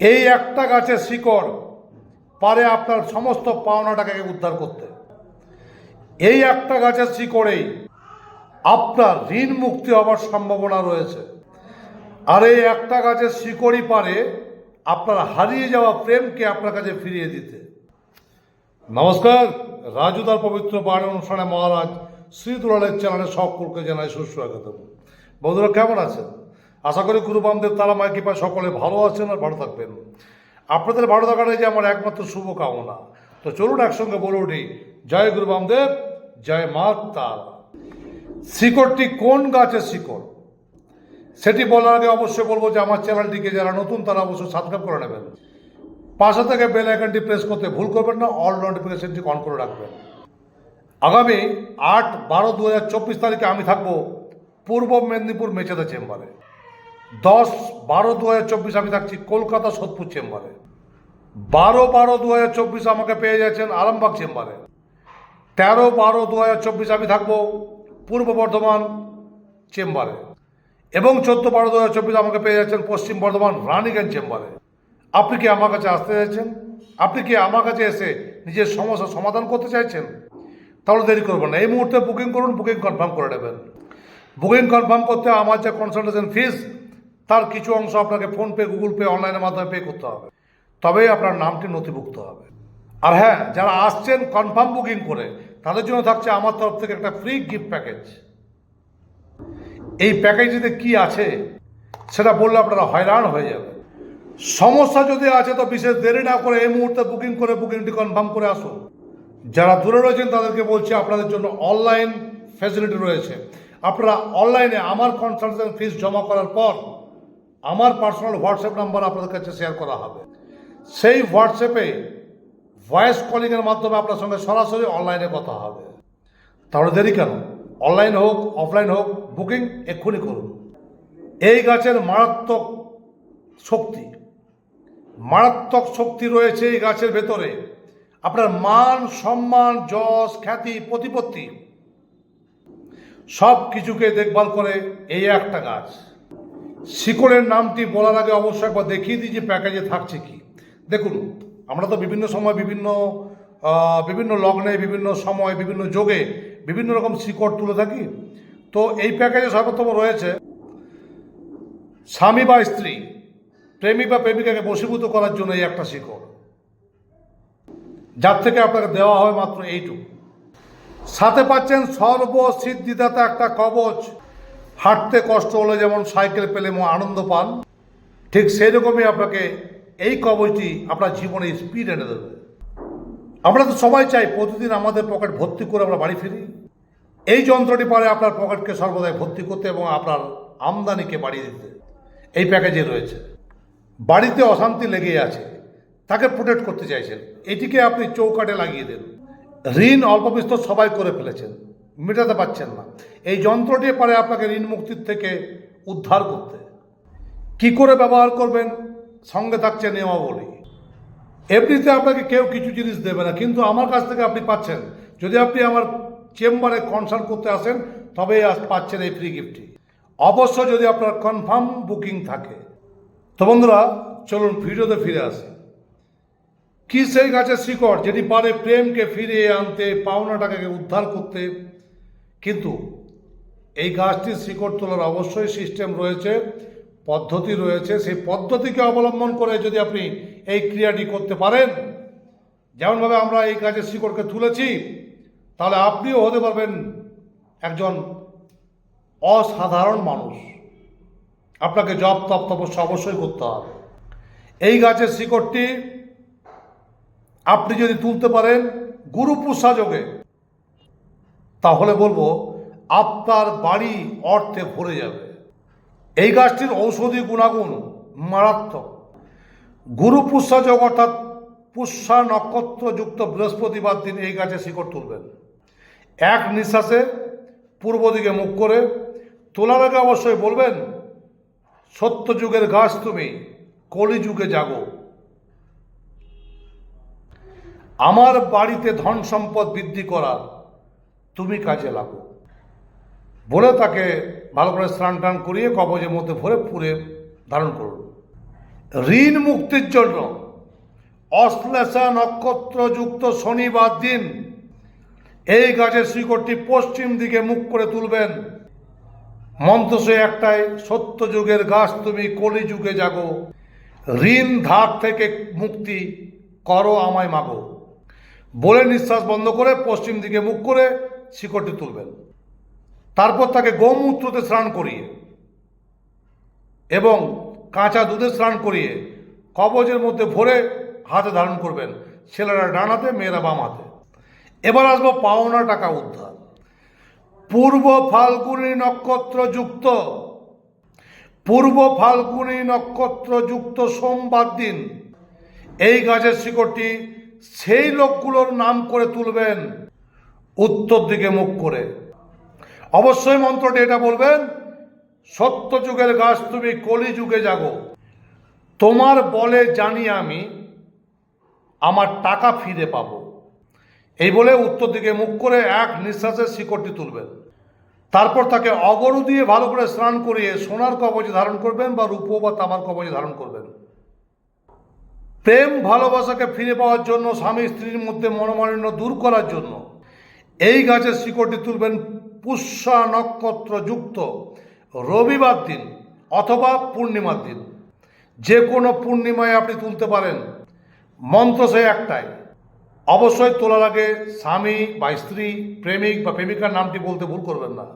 এই একটা গাছের শিকড় পারে আপনার সমস্ত পাওনাটাকে উদ্ধার করতে। এই একটা গাছের শিকড়েই আপনার ঋণ মুক্তি হওয়ার সম্ভাবনা রয়েছে। আর এই একটা গাছের শিকড়ই পারে আপনার হারিয়ে যাওয়া প্রেমকে আপনার কাছে ফিরিয়ে দিতে। নমস্কার রাজুদার পবিত্র বাড়ি অনুষ্ঠানে মহারাজ শ্রী দুলালের চ্যানেলে সকলকে জানাই সুস্বাগত বন্ধুরা, কেমন আছেন? আশা করি গুরু বামদেব তারা মায়ের কৃপায় সকলে ভালো আছেন আর ভালো থাকবেন। আপনাদের ভালো থাকাটাই যে আমার একমাত্র শুভ কামনা তো চলুন একসঙ্গে বলে উঠি, জয় গুরু বামদেব, জয় মা তারা শিকড়টি কোন গাছের শিকড়? সেটি বলার আগে অবশ্যই বলব যে আমার চ্যানেলটিকে যারা নতুন তারা অবশ্যই সাবস্ক্রাইব করে নেবেন। পাশে থেকে বেল আইকনটি প্রেস করতে ভুল করবেন না, অল নোটিফিকেশনটি অন করে রাখবেন। আগামী আট বারো দু তারিখে আমি থাকব পূর্ব মেদিনীপুর মেচেদা চেম্বারে। দশ বারো দু হাজার চব্বিশ আমি থাকছি কলকাতা সোদপুর চেম্বারে। বারো বারো দু হাজার চব্বিশ আমাকে পেয়ে যাচ্ছেন আরামবাগ চেম্বারে। তেরো বারো দু হাজার চব্বিশ আমি থাকব পূর্ব বর্ধমান চেম্বারে। এবং চোদ্দ বারো দু হাজার চব্বিশ আমাকে পেয়ে যাচ্ছেন পশ্চিম বর্ধমান রানীগঞ্জ চেম্বারে। আপনি কি আমার কাছে আসতে চাইছেন? আপনি কি আমার কাছে এসে নিজের সমস্যার সমাধান করতে চাইছেন? তাহলে দেরি করবেন না। এই মুহূর্তে বুকিং করুন বুকিং কনফার্ম করে নেবেন। বুকিং কনফার্ম করতে আমার যে কনসালটেশন ফিস তার কিছু অংশ আপনাকে ফোনপে গুগল পে, অনলাইনের মাধ্যমে পে করতে হবে। তবেই আপনার নামটি নথিভুক্ত হবে। আর হ্যাঁ যারা আসছেন কনফার্ম বুকিং করে, তাদের জন্য থাকছে আমার তরফ থেকে একটা ফ্রি গিফট প্যাকেজ এই প্যাকেজটিতে কি আছে, সেটা বললে আপনারা হয়রান হয়ে যাবে সমস্যা যদি আছে, তো বিশেষ দেরি না করে এই মুহূর্তে বুকিং করে বুকিংটি কনফার্ম করে আসুন। যারা দূরে রয়েছেন, তাদেরকে বলছি আপনাদের জন্য অনলাইন ফ্যাসিলিটি রয়েছে। আপনারা অনলাইনে আমার কনসালটেশন ফিস জমা করার পর আমার পার্সোনাল হোয়াটসঅ্যাপ নাম্বার আপনাদের কাছে শেয়ার করা হবে। সেই হোয়াটসঅ্যাপে ভয়েস কলিংয়ের মাধ্যমে আপনার সঙ্গে সরাসরি অনলাইনে কথা হবে। তাহলে দেরি কেন? অনলাইন হোক অফলাইন হোক বুকিং এক্ষুনি করুন। এই গাছের মারাত্মক শক্তি মারাত্মক শক্তি রয়েছে এই গাছের ভেতরে। আপনার মান, সম্মান, যশ, খ্যাতি, প্রতিপত্তি সব কিছুকে দেখভাল করে এই একটা গাছ। শিকড়ের নামটি বলার আগে অবশ্যই একবার দেখিয়ে দিই যে প্যাকেজে থাকছে কি। দেখুন, আমরা তো বিভিন্ন সময় বিভিন্ন বিভিন্ন লগ্নে, বিভিন্ন সময়, বিভিন্ন যোগে বিভিন্ন রকম শিকড় তুলে থাকি। তো এই প্যাকেজে সর্বোত্তম রয়েছে স্বামী বা স্ত্রী, প্রেমী বা প্রেমিকাকে বশীভূত করার জন্য এই একটা শিকড়। যার থেকে আপনাকে দেওয়া হবে মাত্র এইটুকু। সাথে পাচ্ছেন সর্বসিদ্ধিদাতা একটা কবচ। হাঁটতে কষ্ট হলে যেমন সাইকেল পেলে আনন্দ পান, ঠিক সেই রকমই আপনাকে এই কবচটি আপনার জীবনে স্পিড এনে দেবে। আমরা তো সবাই চাই প্রতিদিন আমাদের পকেট ভর্তি করে আমরা বাড়ি ফিরি। এই যন্ত্রটি পারে আপনার পকেটকে সর্বদাই ভর্তি করতে এবং আপনার আমদানিকে বাড়িয়ে দিতে। এই প্যাকেজে রয়েছে। বাড়িতে অশান্তি লেগেই আছে। তাকে প্রোটেক্ট করতে চাইছেন। এটিকে আপনি চৌকাটে লাগিয়ে দেন। ঋণ অল্প বিস্তর সবাই করে ফেলেছেন। মেটাতে পারছেন না। এই যন্ত্রটি পারে আপনাকে ঋণ মুক্তির থেকে উদ্ধার করতে। কি করে ব্যবহার করবেন? সঙ্গে থাকছে নিয়মাবলী। এমনিতে আপনাকে কেউ কিছু জিনিস দেবে না, কিন্তু আমার কাছ থেকে আপনি পাচ্ছেন। যদি আপনি আমার চেম্বারে কনসাল্ট করতে আসেন, তবেই পাচ্ছেন এই ফ্রি গিফটটি। অবশ্য যদি আপনার কনফার্ম বুকিং থাকে। তো বন্ধুরা, চলুন ভিডিওতে ফিরে আসি। কি সেই গাছের শিকড়, যেটি পারে প্রেমকে ফিরিয়ে আনতে পাওনা টাকাকে উদ্ধার করতে কিন্তু এই গাছটির শিকড় তোলার অবশ্যই সিস্টেম রয়েছে, পদ্ধতি রয়েছে। সেই পদ্ধতিকে অবলম্বন করে যদি আপনি এই ক্রিয়াটি করতে পারেন, যেমনভাবে আমরা এই গাছের শিকড়কে তুলেছি, তাহলে আপনিও হতে পারবেন একজন অসাধারণ মানুষ। আপনাকে জব তপ, তপস্যা অবশ্যই করতে হবে। এই গাছের শিকড়টি আপনি যদি তুলতে পারেন গুরু যোগে তাহলে বলব, আপনার বাড়ি অর্থে ভরে যাবে। এই গাছটির ঔষধি গুণাগুণ মারাত্মক। গুরু যোগ অর্থাৎ পুষ্যা নক্ষত্রযুক্ত বৃহস্পতিবার দিন এই গাছে শিকড় তুলবেন। এক নিঃশ্বাসে পূর্ব দিকে মুখ করে তোলার আগে অবশ্যই বলবেন সত্য যুগের গাছ তুমি, কলিযুগে জাগো। আমার বাড়িতে ধন সম্পদ বৃদ্ধি করার তুমি কাজে লাগো। বলে তাকে ভালো করে স্নান টান করিয়ে কবজের মধ্যে ভরে পুরে ধারণ করুন ঋণ মুক্তির জন্য অশ্লেষা নক্ষত্রযুক্ত শনিবার দিন এই গাছের শিকড়টি পশ্চিম দিকে মুখ করে তুলবেন। মন্ত্র একটাই সত্য যুগের গাছ তুমি কলি যুগে জাগো। ঋণ ধার থেকে মুক্তি করো আমায় মাগো। বলে নিঃশ্বাস বন্ধ করে পশ্চিম দিকে মুখ করে শিকড়টি তুলবেন। তারপর তাকে গোমূত্রতে স্নান করিয়ে এবং কাঁচা দুধে স্নান করিয়ে কবজের মধ্যে ভরে হাতে ধারণ করবেন। ছেলেরা ডান হাতে, মেয়েরা বাম হাতে। এবার আসব পাওনা টাকা উদ্ধার। পূর্ব ফাল্গুনী নক্ষত্র যুক্ত পূর্ব ফাল্গুনী নক্ষত্র যুক্ত সোমবার দিন এই গাছের শিকড়টি সেই লোকগুলোর নাম করে তুলবেন। উত্তর দিকে মুখ করে। অবশ্যই মন্ত্রটি এটা বলবেন, সত্য যুগের গাছ তুমি কলি যুগে জাগো। তোমার বলে জানি আমি, আমার টাকা ফিরে পাবো। এই বলে উত্তর দিকে মুখ করে এক নিঃশ্বাসের শিকড়টি তুলবেন। তারপর তাকে অগরু দিয়ে ভালো করে স্নান করিয়ে সোনার কবচে ধারণ করবেন বা রূপো বা তামার কবচে ধারণ করবেন। প্রেম ভালোবাসাকে ফিরে পাওয়ার জন্য, স্বামী স্ত্রীর মধ্যে মনোমালিন্য দূর করার জন্য এই গাছের শিকড়টি তুলবেন পুষ্যা নক্ষত্র যুক্ত রবিবার দিন অথবা পূর্ণিমার দিন। যে কোনো পূর্ণিমায় আপনি তুলতে পারেন। মন্ত্র সে একটাই। অবশ্যই তোলার আগে স্বামী বা স্ত্রী, প্রেমিক বা প্রেমিকার নামটি বলতে ভুল করবেন না।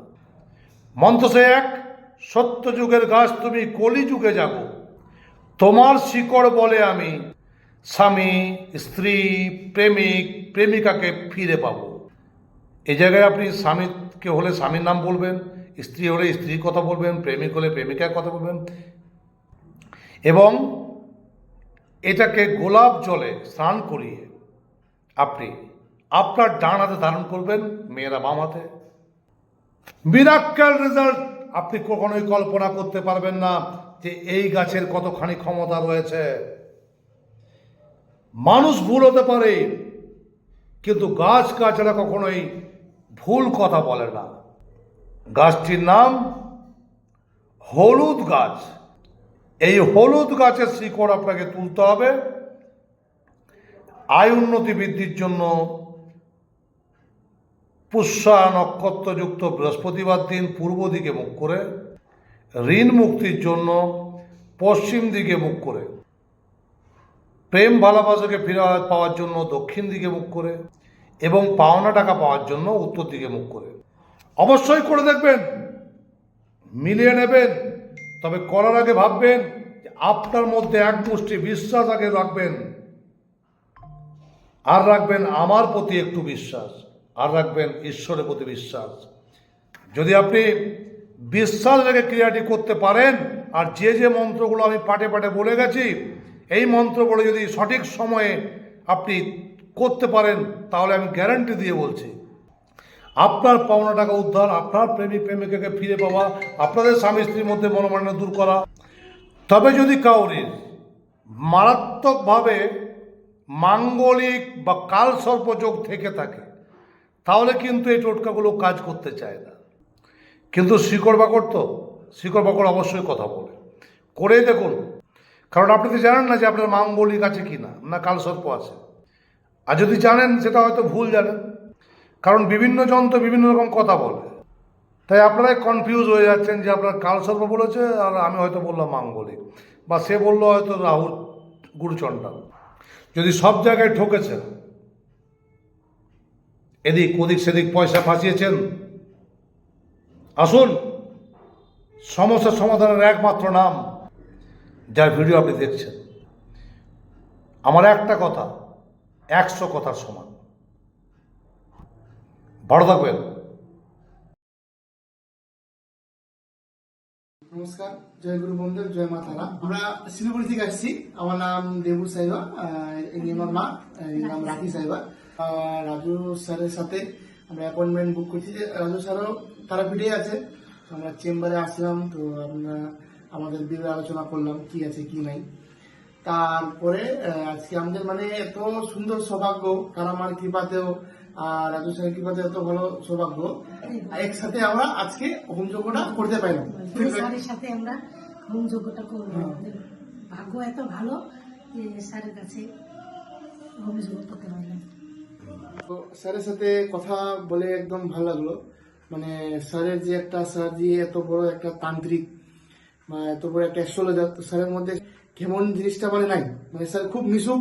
মন্ত্র সে এক সত্য যুগের গাছ তুমি কলি যুগে যাব তোমার শিকড় বলে আমি স্বামী, স্ত্রী, প্রেমিক, প্রেমিকাকে ফিরে পাবো। এই জায়গায় আপনি স্বামীকে হলে স্বামীর নাম বলবেন, স্ত্রী হলে স্ত্রীর কথা বলবেন, প্রেমিক হলে প্রেমিকার কথা বলবেন। এবং এটাকে গোলাপ জলে স্নান করিয়ে আপনি আপনার ডান হাতে ধারণ করবেন মেয়েরা বাম হাতে। মিরাক্কেল রেজাল্ট আপনি কখনোই কল্পনা করতে পারবেন না যে এই গাছের কতখানি ক্ষমতা রয়েছে। মানুষ ভুল হতে পারে, কিন্তু গাছ গাছরা কখনোই ভুল কথা বলে না। গাছটির নাম হলুদ গাছ। এই হলুদ গাছের শিকড় আপনাকে তুলতে হবে। আয় উন্নতি বৃদ্ধির জন্য পুষ্যা নক্ষত্রযুক্ত বৃহস্পতিবার দিন পূর্ব দিকে মুখ করে, ঋণ মুক্তির জন্য পশ্চিম দিকে মুখ করে, প্রেম ভালোবাসাকে ফিরে পাওয়ার জন্য দক্ষিণ দিকে মুখ করে এবং পাওনা টাকা পাওয়ার জন্য উত্তর দিকে মুখ করে। অবশ্যই করে দেখবেন, মিলিয়ে নেবেন, তবে করার আগে ভাববেন আপনার মধ্যে এক মুষ্টি বিশ্বাস আগে রাখবেন। আর রাখবেন আমার প্রতি একটু বিশ্বাস, আর রাখবেন ঈশ্বরের প্রতি বিশ্বাস। যদি আপনি বিশ্বাস রেখে ক্রিয়াটি করতে পারেন, আর যে যে মন্ত্রগুলো আমি পাটে পাটে বলে গেছি, এই মন্ত্রগুলো যদি সঠিক সময়ে আপনি করতে পারেন, তাহলে আমি গ্যারান্টি দিয়ে বলছি। আপনার পাওনা টাকা উদ্ধার, আপনার প্রেমিক প্রেমিকাকে ফিরে পাওয়া, আপনাদের স্বামী স্ত্রীর মধ্যে মনোমান্য দূর করা। তবে যদি কাউরির মারাত্মকভাবে মাঙ্গলিক বা কালসর্পযোগ থেকে থাকে, তাহলে কিন্তু এই টোটকাগুলো কাজ করতে চায় না। কিন্তু শিকড় বাকড় তো, শিকড় বাকড় অবশ্যই কথা বলে। করেই দেখুন। কারণ আপনি তো জানেন না যে আপনার মাঙ্গলিক আছে কি না না কালসর্প আছে। আর যদি জানেন, সেটা হয়তো ভুল জানেন। কারণ বিভিন্ন যন্ত্র বিভিন্ন রকম কথা বলে। তাই আপনারাই কনফিউজ হয়ে যাচ্ছেন যে আপনার কালসর্প বলেছে আর আমি হয়তো বললাম মাঙ্গলিক। বা সে বলল হয়তো রাহু গুরুচণ্ডাল যদি সব জায়গায় ঠকেছেন, এদিক ওদিক সেদিক পয়সা ফাঁসিয়েছেন, আসুন, সমস্যার সমাধানের একমাত্র নাম, যার ভিডিও আপনি দেখছেন। আমার একটা কথা একশো কথার সমান। ভালো থাকবেন। নমস্কার, জয় গুরু বন্ধু, জয় মা তারা। আমরা শিলিগুড়ি থেকে আসছি। আমার নাম দেবু সাইবা আমার মা নাম রাখি সাইবা। রাজু স্যারের সাথে আমরা অ্যাপয়েন্টমেন্ট বুক করছি যে রাজু স্যারও তারাপীঠে আছে। আমরা চেম্বারে আসলাম, তো আমরা আমাদের বিয়ে আলোচনা করলাম, কি আছে, কি নাই। তারপরে আজকে আমাদের মানে এত সুন্দর সৌভাগ্য কারামার কৃপাতেও আর রাজু স্যারের কৃপাতে এত ভালো সৌভাগ্য। একসাথে আমরা আজকে হোম যজ্ঞটা করতে পারলাম। স্যারের সাথে আমরা হোম যোগ্যটা করব ভাগ্য এত ভালো যে স্যারের কাছে অভিযোগ করতে পারলাম। তো স্যারের সাথে কথা বলে একদম ভালো লাগল। মানে স্যারের যে একটা স্যার যে এত বড় একটা তান্ত্রিক বা এত বড় একটা অ্যাস্ট্রোলজার স্যারের মধ্যে কেমন জিনিসটা মানে নাই। মানে স্যার খুব মিশুক।